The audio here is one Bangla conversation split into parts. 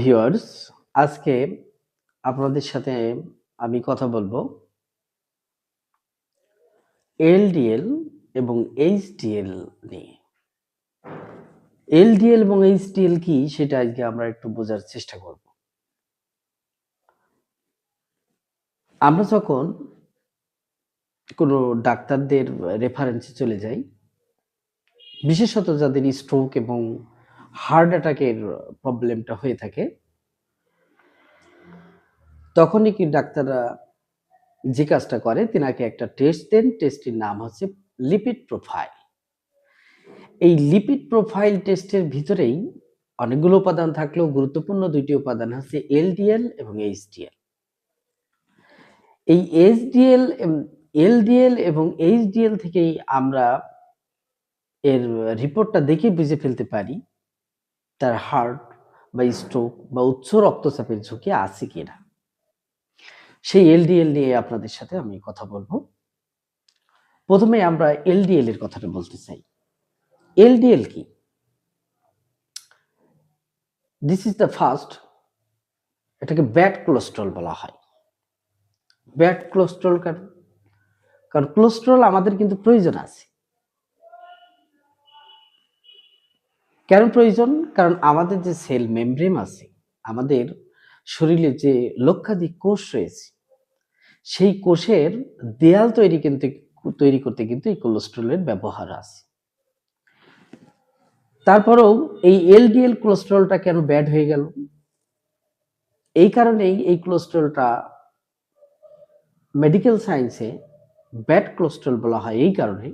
ভিউয়ার্স আজকে আপনাদের সাথে আমি কথা বলব এলডিএল এবং এইচডিএল নিয়ে। এলডিএল এবং এইচডিএল কি সেটা আজকে আমরা একটু বোঝার চেষ্টা করব। আমরা যখন কোনো ডাক্তারদের রেফারেন্সে চলে যাই, বিশেষত যাদের স্ট্রোক এবং হার্ট অ্যাটাকের প্রবলেমটা হয়ে থাকে, তখনই কি ডাক্তাররা যে কাজটা করে, তেনাকে একটা টেস্ট দেন। টেস্টের নাম হচ্ছে লিপিড প্রোফাইল এই লিপিড প্রোফাইল টেস্টের ভিতরেই অনেকগুলো উপাদান থাকলেও গুরুত্বপূর্ণ দুইটি উপাদান হচ্ছে এলডিএল এবং এইচডিএল। এই এইচডিএল এলডিএল এবং এইচডিএল থেকেই আমরা এর রিপোর্টটা দেখে বুঝে ফেলতে পারি তার হার্ট বা স্ট্রোক বা উচ্চ রক্তচাপের ঝুঁকি আছে কিনা? সেই এলডিএল নিয়ে আপনাদের সাথে আমি কথা বলব। প্রথমে আমরা এলডিএল এর কথাটা বলতে চাই। এলডিএল কি? দিস ইজ দ্য ফার্স্ট এটাকে ব্যাড কোলেস্ট্রল বলা হয়। ব্যাড কোলেস্ট্রল কারণ কারণ কোলেস্ট্রল আমাদের কিন্তু প্রয়োজন আছে। কেন প্রয়োজন? কারণ আমাদের যে সেল মেমব্রেন আছে, আমাদের শরীরে যে লক্ষাধিক কোষ রয়েছে, সেই কোষের দেয়াল তৈরি কিন্তু, তৈরি করতে কিন্তু এই কোলেস্ট্রলের ব্যবহার আছে। তারপরেও এই এলডিএল কোলেস্ট্রলটা কেন ব্যাড হয়ে গেল? এই কারণেই এই কোলেস্ট্রলটা মেডিকেল সায়েন্সে ব্যাড কোলেস্ট্রল বলা হয়, এই কারণে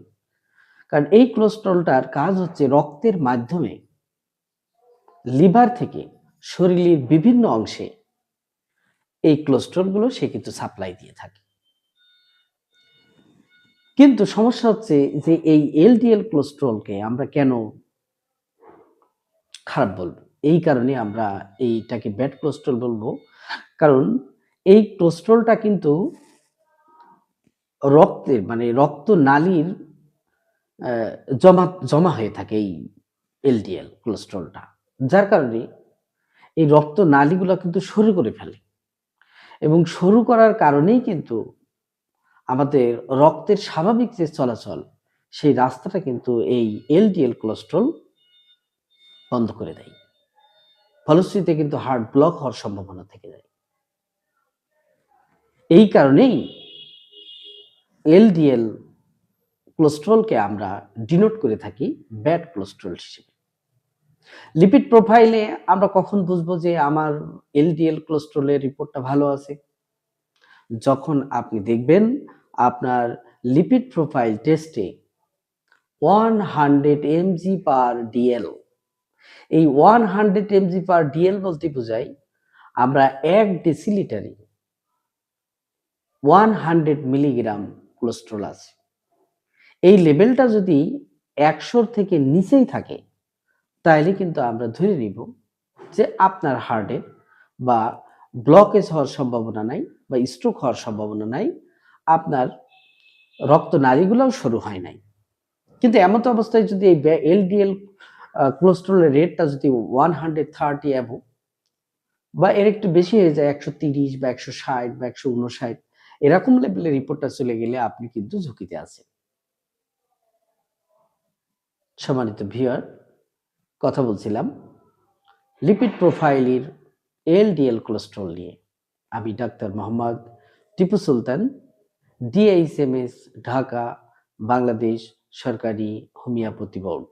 কারণ এই কোলেস্ট্রলটার কাজ হচ্ছে রক্তের মাধ্যমে লিভার থেকে শরীরের বিভিন্ন অংশে এই কোলেস্ট্রলগুলো সে কিন্তু সাপ্লাই দিয়ে থাকে। কিন্তু সমস্যা হচ্ছে যে এই এলডিএল কোলেস্ট্রলকে আমরা কেন খারাপ বলব? এই কারণে আমরা এইটাকে ব্যাড কোলেস্ট্রল বলব। কারণ এই কোলেস্ট্রলটা কিন্তু রক্তের মানে রক্ত নালীর জমা জমা হয়ে থাকে এই এলডিএল, কোলেস্ট্রলটা। যার কারণে এই রক্ত নালীগুলো কিন্তু সরু করে ফেলে। এবং সরু করার কারণেই কিন্তু আমাদের রক্তের স্বাভাবিক যে চলাচল, সেই রাস্তাটা কিন্তু এই এলডিএল, কোলেস্ট্রল বন্ধ করে দেয়। ফলশ্রুতিতে কিন্তু হার্ট ব্লক হওয়ার সম্ভাবনা থেকে যায়। এই কারণেই এলডিএল কোলেস্ট্রলকে আমরা ডিনোট করে থাকি ব্যাড কোলেস্ট্রল হিসেবে। লিপিড প্রোফাইলে আমরা কখন বুঝব যে আমার এলডিএল কোলেস্ট্রলের রিপোর্টটা ভালো আছে? যখন আপনি দেখবেন আপনার লিপিড প্রোফাইল টেস্টে one hundred mg per dl এই one hundred mg per dl বলতে বোঝাই আমরা এক ডেসিলিটারে ওয়ান হান্ড্রেড মিলিগ্রাম কোলেস্ট্রল আছে। এই লেভেলটা যদি একশোর থেকে নিচেই থাকে তাহলে কিন্তু আমরা ধরে নিব যে আপনার হার্টের বা ব্লকেজ হওয়ার সম্ভাবনা নাই বা স্ট্রোক হওয়ার সম্ভাবনা নাই, আপনার রক্ত নারীগুলোও শুরু হয় নাই। কিন্তু এমন তো অবস্থায় যদি এই এলডিএল কোলেস্ট্রলের রেটটা যদি ওয়ান হান্ড্রেড থার্টি অ্যাভো বা এর একটু বেশি হয়ে যায়, একশো তিরিশ বা একশো ষাট বা একশো উনষাট, এরকম লেভেলের রিপোর্টটা চলে গেলে আপনি কিন্তু ঝুঁকিতে আছেন। সম্মানিত ভিউয়ার, কথা বলছিলাম লিপিড প্রোফাইলের এলডিএল কোলেস্ট্রল নিয়ে। আমি ডাক্তার মোহাম্মদ টিপু সুলতান ডিএইচএমএস ঢাকা, বাংলাদেশ সরকারি হোমিওপ্যাথি বোর্ড।